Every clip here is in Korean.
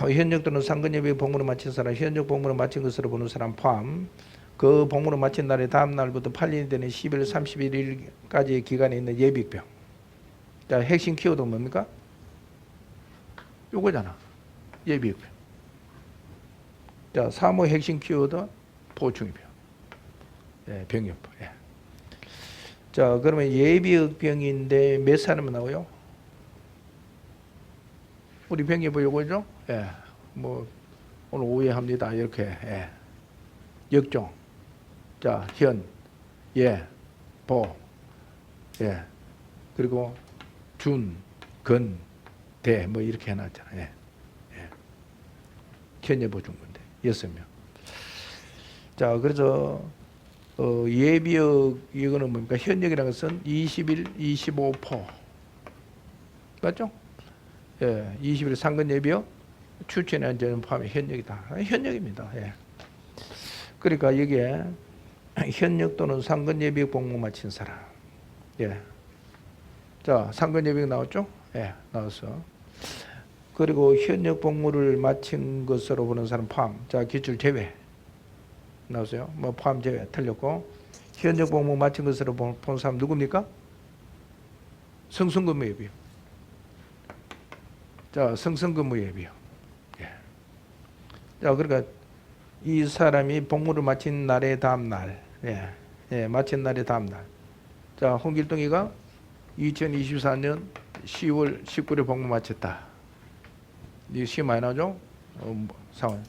어, 현역 또는 상근예비 복무를 마친 사람, 현역 복무를 마친 것으로 보는 사람 포함. 그 복무를 마친 날의 다음 날부터 8년이 되는 11월 31일까지의 기간에 있는 예비병. 자, 핵심 키워드 뭡니까? 요거잖아. 예비병. 자, 사모 핵심 키워드 보충병. 예, 병역법. 예. 자, 그러면 예비병인데 몇 사람이 나와요? 우리 병역법 요거죠? 예. 뭐 오늘 오후에 합니다. 이렇게. 예. 역종. 자, 현, 예, 보, 예, 그리고 준, 근, 대, 뭐 이렇게 해놨잖아요. 예. 예. 현예보 준 건데, 여섯 명. 자, 그래서, 어, 예비역, 이거는 뭡니까? 현역이라는 것은 21, 25포. 맞죠? 예, 21 상근 예비역, 추천에 안전은 포함해 현역이다. 현역입니다. 예. 그러니까 여기에 현역 또는 상근 예비역 복무 마친 사람. 예. 자, 상근 예비역 나왔죠? 예, 나왔어. 그리고 현역 복무를 마친 것으로 보는 사람 포함. 자, 기출 제외. 나왔어요. 뭐 포함 제외 틀렸고. 현역 복무 마친 것으로 본, 본 사람 누굽니까? 성승근무 예비요. 자, 성승근무 예비요. 예. 자, 그러니까 이 사람이 복무를 마친 날의 다음 날, 예, 예, 마친 날의 다음 날. 자, 홍길동이가 2024년 10월 19일에 복무 마쳤다. 이 시험 많이 나오죠? 어, 뭐, 상황.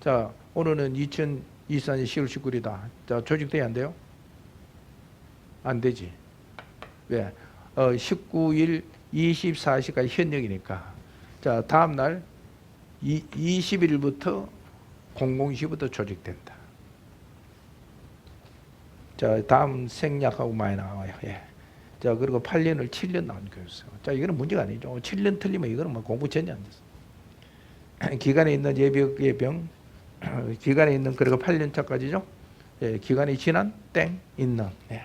자, 오늘은 2024년 10월 19일이다. 자, 조직돼야 안 돼요? 안 되지. 왜? 어, 19일 24시까지 현역이니까. 자, 다음 날 20일부터 공공시부터 조직된다. 자, 다음 생략하고 많이 나와요. 예. 자, 그리고 8년을 7년 나온 교육서. 자, 이거는 문제가 아니죠. 7년 틀리면 이거는 뭐 공부 전혀 안 됐어. 기간에 있는 예비역 예병, 기간에 있는 그리고 8년 차까지죠. 예, 기간이 지난 땡 있는. 예.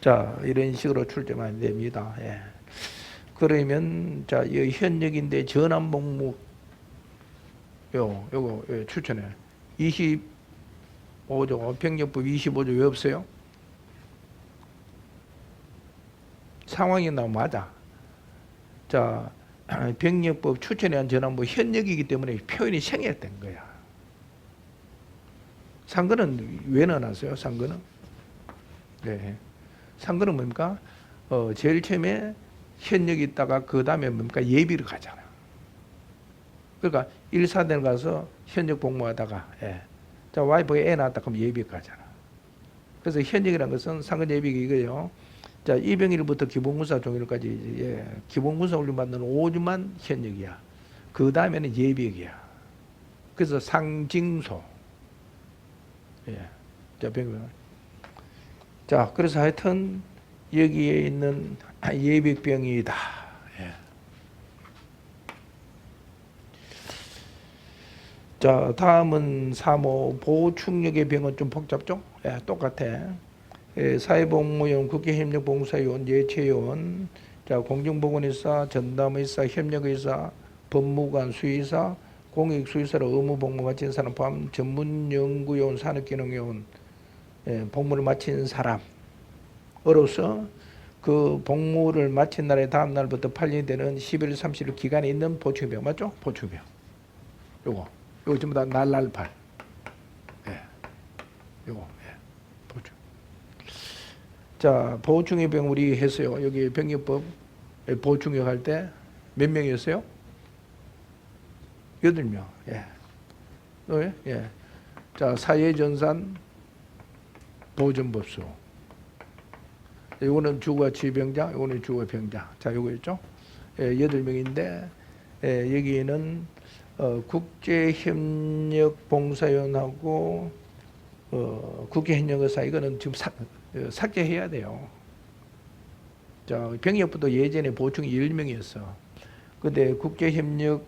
자, 이런 식으로 출제만 됩니다. 예. 그러면 자, 이 현역인데 전환 복무 요, 요거 요, 추천해. 25조, 병력법 25조 왜 없어요? 상황이 나면 맞아. 자, 병력법 추천에 한 전환부 현역이기 때문에 표현이 생략된 거야. 상근은 왜 넣어놨어요? 상근은? 네. 상근은 뭡니까? 어, 제일 처음에 현역이 있다가 그 다음에 뭡니까? 예비를 가잖아. 그러니까 일사대 가서 현역 복무하다가 예. 자 와이프가 애 낳았다 그럼 예비 가잖아. 그래서 현역이라는 것은 상근 예비가 이거요. 자 이병일부터 기본군사 종일까지 예. 기본군사 훈련 받는 5주만 현역이야. 그 다음에는 예비역이야. 그래서 상징소. 예. 자 병. 자 그래서 하여튼 여기에 있는 예비병이다. 예. 자, 다음은 3호 보충력의 병은 좀 복잡죠? 예, 똑같아. 예, 사회복무원, 국회협력봉사위원, 예체위원, 자, 공정보건의사, 전담의사, 협력의사, 법무관, 수의사, 공익수의사로 의무복무 마친 사람 포함 전문연구요원, 산업기능요원, 예, 복무를 마친 사람으로서 그 복무를 마친 날의 다음 날부터 8년이 되는 11월 30일 기간에 있는 보충병 맞죠? 보충병. 요거. 요거 전부 다 날날팔. 예. 요거. 예. 보충. 자, 보충의 병 우리 했어요. 여기 병역법 보충역 할 때 몇 명이었어요? 여덟 명. 예. 예. 예. 자, 사회전산 보존법수. 이거는 주거 지병자, 이거는 주거 병자. 자, 요거 있죠? 예, 여덟 명인데 예, 여기는 어, 국제협력봉사위원하고 어, 국회협력의사 이거는 지금 삭, 어, 삭제해야 돼요. 자, 병역부도 예전에 보충이 10명이었어. 근데 국제협력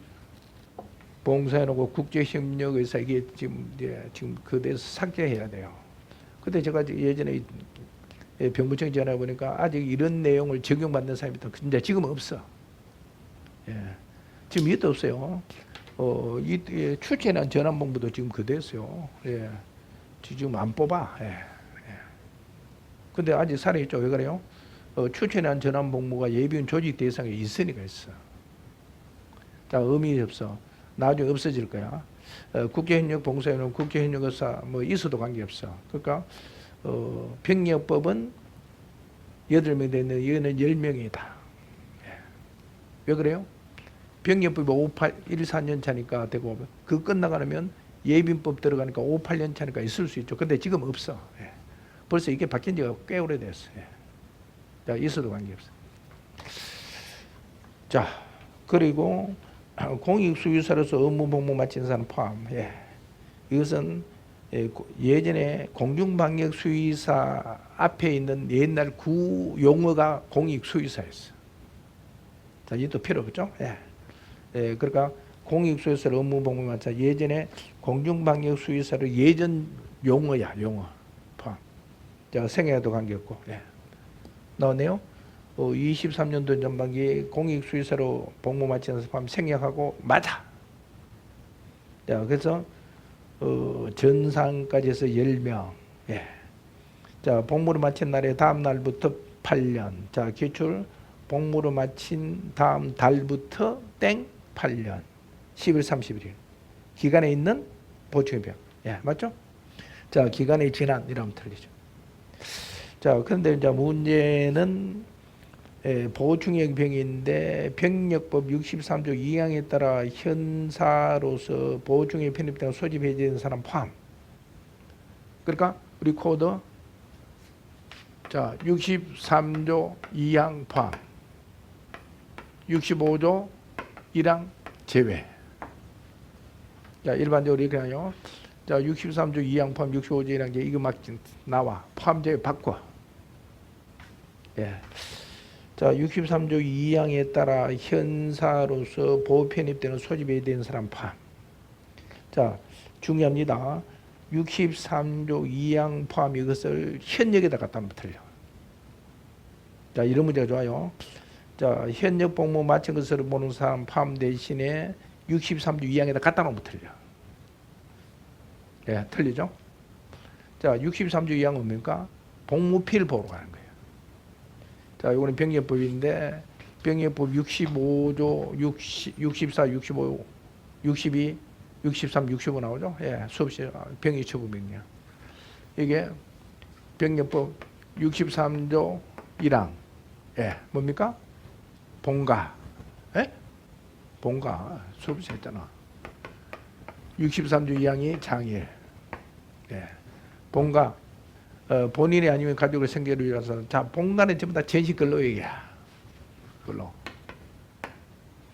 봉사위원하고 국제협력의사 이게 지금 예, 지금 그대에서 삭제해야 돼요. 근데 제가 예전에 예, 병무청 전화 보니까 아직 이런 내용을 적용받는 사람이 더 근데 지금 없어. 예. 지금 이것도 없어요. 어, 이 예, 출제난 전환본부도 지금 그대로요. 예. 지금 안 뽑아. 예. 예. 근데 아직 살아있죠. 왜 그래요? 어, 출제난 전환본부가 예비군 조직 대상에 있으니까 있어. 자, 의미 없어. 나중에 없어질 거야. 어, 국제협력 봉사에는 국제협력 의사 뭐 있어도 관계없어. 그러니까 어, 병력법은 여덟 명 되는 이거는 열 명이다. 예. 왜 그래요? 병력법이 58, 1, 4년 차니까 되고 그 끝나가면 예빈법 들어가니까 5, 8년 차니까 있을 수 있죠. 근데 지금 없어. 예. 벌써 이게 바뀐 지가 꽤 오래됐어. 예. 자, 있어도 관계없어. 자, 그리고 공익수유사로서 업무 복무 마친 사람 포함. 예. 이것은 예, 고- 예전에 공중방역수의사 앞에 있는 옛날 구 용어가 공익수의사였어. 자, 이도 필요 없죠? 예. 예, 그러니까 공익수의사 업무 복무 마찬 예전에 공중방역수의사로 예전 용어야, 용어. 포함. 자, 생애와도 관계없고. 예. 나왔네요. 어, 23년도 전반기 공익수의사로 복무 마치는 사람 생략하고 맞아. 자, 그래서 어, 전상까지 해서 10명. 예. 자, 복무를 마친 날에 다음 날부터 8년. 자, 기출 복무를 마친 다음 달부터 땡 8년. 10일 31일. 기간에 있는 보충병. 예, 맞죠? 자, 기간이 지난 이러면 틀리죠. 자, 그런데 이제 문제는 예, 보충형 병인데 병력법 63조 2항에 따라 현사로서 보충에 편입된 소집 해제된 사람 포함. 그러니까 우리 코드 자 63조 2항 포함, 65조 1항 제외. 자 일반적으로 이렇게 하요. 자 63조 2항 포함, 65조 1항 제외 이거 막 나와 포함 제외 바꿔. 예. 자, 63조 2항에 따라 현사로서 보호 편입되는 소집에 대한 사람 포함. 자, 중요합니다. 63조 2항 포함 이것을 현역에다 갖다 틀려. 자, 이런 문제가 좋아요. 자, 현역 복무 마친 것으로 보는 사람 포함 대신에 63조 2항에다 갖다 놓으면 틀려. 예, 틀리죠? 자, 63조 2항은 뭡니까? 복무필 보러 가는 거예요. 자, 이거는 병력법인데 병력법 65조 60, 64, 65, 62, 63, 65 나오죠? 예, 수업시 병역 처분 명령. 이게 병력법 63조 1항. 예, 뭡니까? 본가. 예? 본가. 수업시 했잖아. 63조 2항이 장일. 예. 본가. 어, 본인이 아니면 가족을 생계로 위해서 자 본관은 전부 다 전시 근로역이야 근로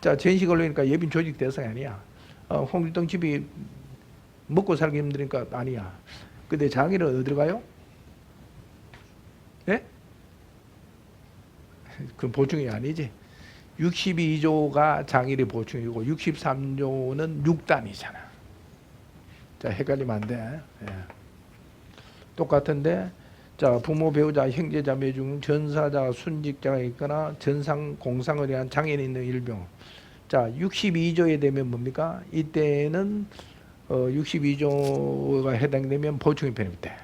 자 전시 근로니까 예빈 조직 대상이 아니야 어, 홍길동 집이 먹고 살기 힘드니까 아니야 근데 장일은 어디로 가요? 예? 그 보충이 아니지 62조가 장일의 보충이고 63조는 6단이잖아. 자 헷갈리면 안 돼. 예. 똑같은데 자 부모 배우자 형제 자매 중 전사자 순직자가 있거나 전상 공상을 위한 장애인 있는 일병. 자 62조에 되면 뭡니까? 이때는 어, 62조가 해당되면 보충이 편입돼.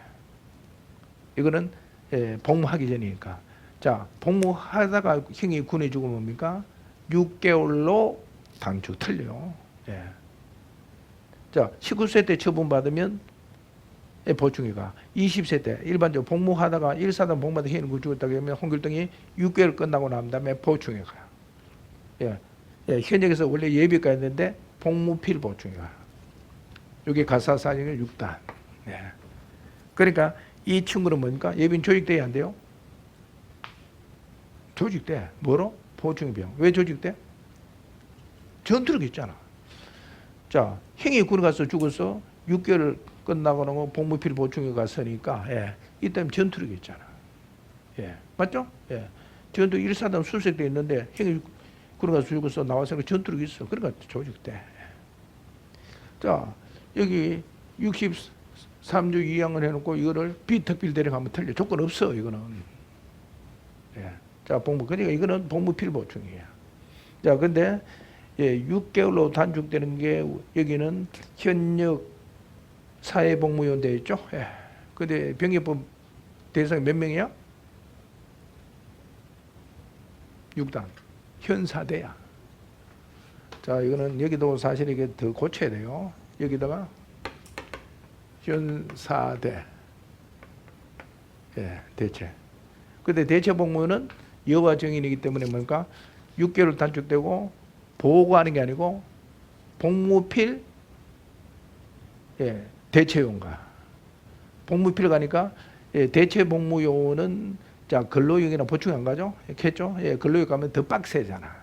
이거는 예, 복무하기 전이니까 자 복무하다가 형이 군에 죽으면 뭡니까 6개월로 당축 틀려요 예. 자 19세 때 처분받으면 예, 보충이가 20세 때 일반적으로 복무하다가 1사단 복무하다 희는 죽었다고 하면 홍길동이 6개월 끝나고 난 다음에 보충에 가요. 예. 예, 현역에서 원래 예비가 있는데 복무필 보충에 가요. 이게 가사사령의 6단. 예. 그러니까 이 친구는 뭡니까? 예빈 조직돼야 안 돼요? 조직돼. 뭐로? 보충병. 왜 조직돼? 전투력 있잖아. 자, 형이 군 가서 죽어서 6개월 끝나고 나고 복무필 보충에 갔으니까 예. 이때면 전투력이 있잖아. 예. 맞죠? 예. 전투 1사단 수색돼 있는데 형이 그런 가서 죽어서 나와서 전투력이 있어. 그러니까 조직돼. 자, 여기 63조 2항을 해놓고 이거를 비특필 대령하면 틀려. 조건 없어, 이거는. 예. 자, 복무. 그러니까 이거는 복무필 보충이야. 자, 근데 예, 6개월로 단축되는 게 여기는 현역 사회복무요원 되어 있죠. 예. 근데 병역법 대상이 몇 명이야? 6단. 현사대야. 자, 이거는 여기도 사실 이게 더 고쳐야 돼요. 여기다가 현사대. 예, 대체. 근데 대체 복무는 여가 정인이기 때문에 뭔가 6개월 단축되고 보고하는 게 아니고 복무필 예, 대체요원가. 복무필 가니까 예, 대체 복무요원은 자 근로역이나 보충 안 가죠? 했죠? 예, 근로역 가면 더 빡세잖아.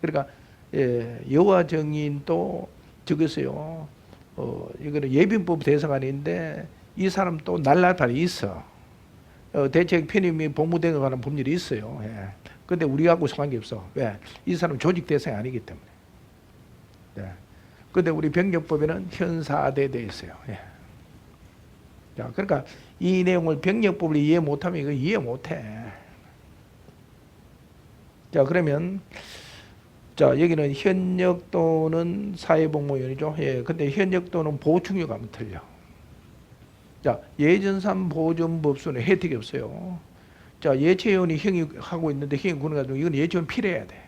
그러니까 예, 여가 정인도 적었어요. 어, 이거는 예빈법 아닌데 이 사람 또 날라다리 있어. 어, 대책 편입이 복무대에 관한 법률이 있어요. 예. 근데 우리하고 상관이 없어. 왜? 이 사람 조직 대상이 아니기 때문에. 예. 근데 우리 병력법에는 현사대 돼 있어요. 예. 자, 그러니까 이 내용을 병력법을 이해 못하면 이거 이해 못해. 자, 그러면 자, 여기는 현역 또는 사회복무원이죠. 예. 근데 현역 또는 보충역 하면 틀려. 자, 예전산 보존법수는 혜택이 없어요. 자, 예체원이 형이 하고 있는데 형이 구는 가지고 이건 예체원 필요해야 돼.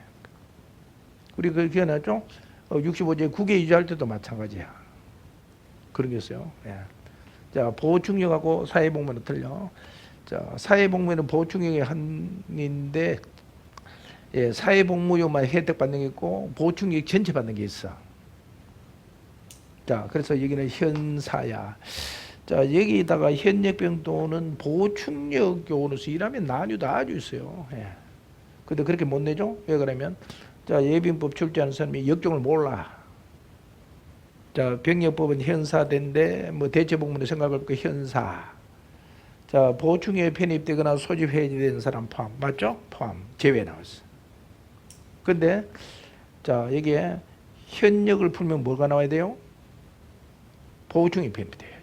우리 그 기억나죠? 어, 65제 국외 유지할 때도 마찬가지야. 그런 게 있어요. 예. 자, 보충역하고 사회복무는 틀려. 자, 사회복무는 보충역의 한인데 예, 사회복무요만 혜택 받는 게 있고 보충역 전체 받는 게 있어. 자, 그래서 여기는 현사야. 자, 여기다가 현역병 또는 보충역 요원으로서 일하면 난이도 아주 있어요. 예. 근데 그렇게 못 내죠? 왜 그러면? 자, 예빈법 출제하는 사람이 역종을 몰라. 자, 병역법은 현사된데 뭐 대체복무는 생각할 거 현사. 자, 보충에 편입되거나 소집 해지된 사람 포함. 맞죠? 포함. 제외 나왔어. 근데 자, 여기에 현역을 풀면 뭐가 나와야 돼요? 보충이 편입돼야지.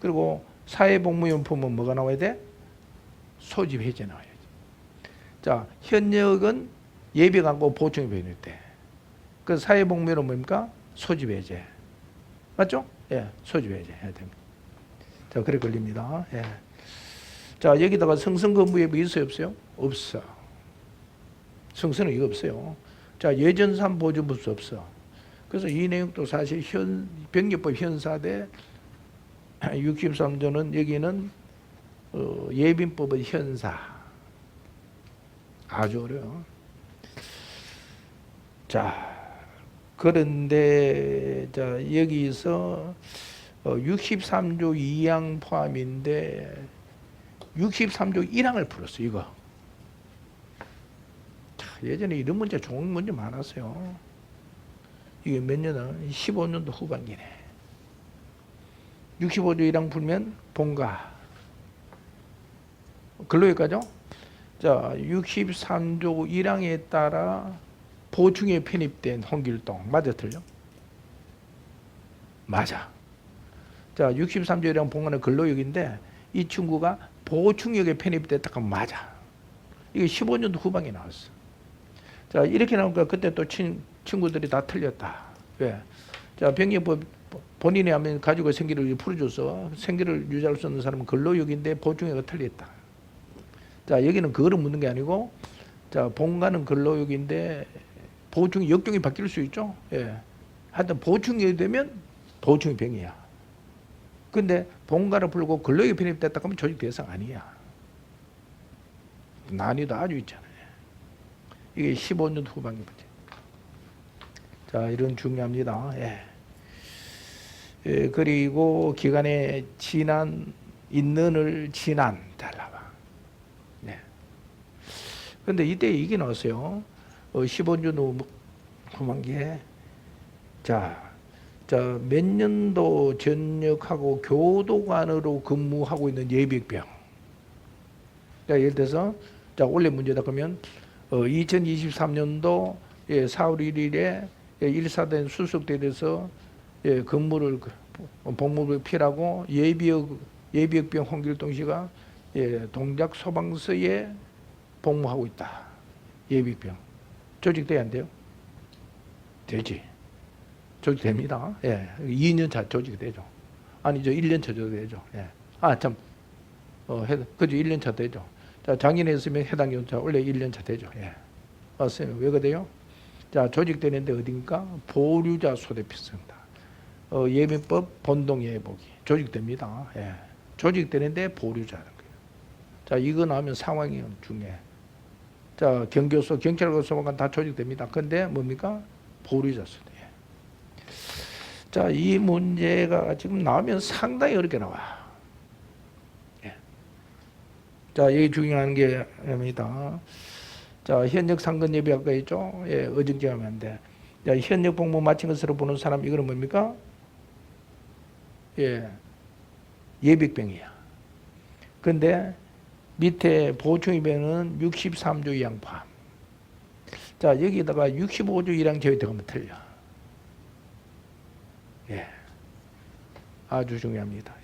그리고 사회복무원 풀면 뭐가 나와야 돼? 소집 해제 나와야지. 자, 현역은 예비 광고 보충이 편입돼. 그 사회복무원은 뭡니까? 소집 해제. 맞죠? 예, 소집 해제 해야 됩니다. 자, 그래 걸립니다. 예. 자, 여기다가 성선거무예비 있어요, 없어요? 없어. 성선은 이거 없어요. 자, 예전산 보존법수 없어. 그래서 이 내용도 사실 현, 병력법 현사대 63조는 여기는 어, 예빈법의 현사. 아주 어려워. 자, 그런데 자 여기서 어, 63조 2항 포함인데 63조 1항을 풀었어 이거. 자, 예전에 이런 문제 좋은 문제 많았어요. 이게 몇 년은 15년도 후반기네. 65조 1항 풀면 본가. 근로역가죠? 자, 63조 1항에 따라 보충에 편입된 홍길동 맞아 틀려? 맞아. 자, 63조 1항 본가는 근로역인데 이 친구가 보충역에 편입됐다 면 맞아. 이게 15년도 후반에 나왔어. 자, 이렇게 나오니까 그때 또 친, 친구들이 다 틀렸다. 왜? 자, 병역법 본인이 하면 가지고 생계를 풀어줘서 생계를 유지할 수 있는 사람은 근로역인데 보충액가 틀렸다. 자 여기는 그거를 묻는 게 아니고 자 본가는 근로역인데 보충 역종이 바뀔 수 있죠. 예. 하여튼 보충이 되면 보충이 병이야. 근데 본가를 풀고 근로역에 편입됐다 그러면 조직 대상 아니야. 난이도 아주 있잖아요. 이게 15년 후반기 문제. 자 이런 중요합니다. 예. 예, 그리고 기간에 지난 있는을 지난 달라봐. 네. 근데 이때 이게 나왔어요. 어, 15년 후 후반기에 자, 자, 몇 년도 전역하고 교도관으로 근무하고 있는 예비병. 자, 예를 들어서 자, 원래 문제다 그러면 어, 2023년도 예, 4월 1일에 예, 일사된 수석대에서 예, 근무를 그, 복무를 피하고 예비역 예비역병 홍길동 씨가 예, 동작 소방서에 복무하고 있다. 예비병 조직돼야 안 돼요? 되지. 조직됩니다. 예. 2년 차 조직이 되죠. 아니죠. 1년 차 조직이 되죠. 예. 아, 참. 어, 해, 그죠. 1년 차 되죠. 자, 작년에 있으면 해당 연차 원래 1년 차 되죠. 예. 맞어요. 왜 그래요? 자, 조직되는데 어딘가? 보류자 소대필성다. 어, 예민법 본동 예보기. 조직됩니다. 예. 조직되는데 보류자는 거예요. 자, 이거 나오면 상황이 중요해. 자, 경교소, 경찰과 소방관 다 조직됩니다. 근데 뭡니까? 보류자 소대. 자, 이 문제가 지금 나오면 상당히 어렵게 나와. 예. 자, 여기 중요한 게 뭡니다. 자, 현역 상근 예비 아까 있죠? 예, 어정쩡하면 안 돼. 자, 현역 복무 마친 것으로 보는 사람 이거는 뭡니까? 예. 예비병이야. 근데 밑에 보충입에는 63주 이상 포함. 자, 여기다가 65주 이상 제외 들어가면 틀려. 예. 아주 중요합니다. 예.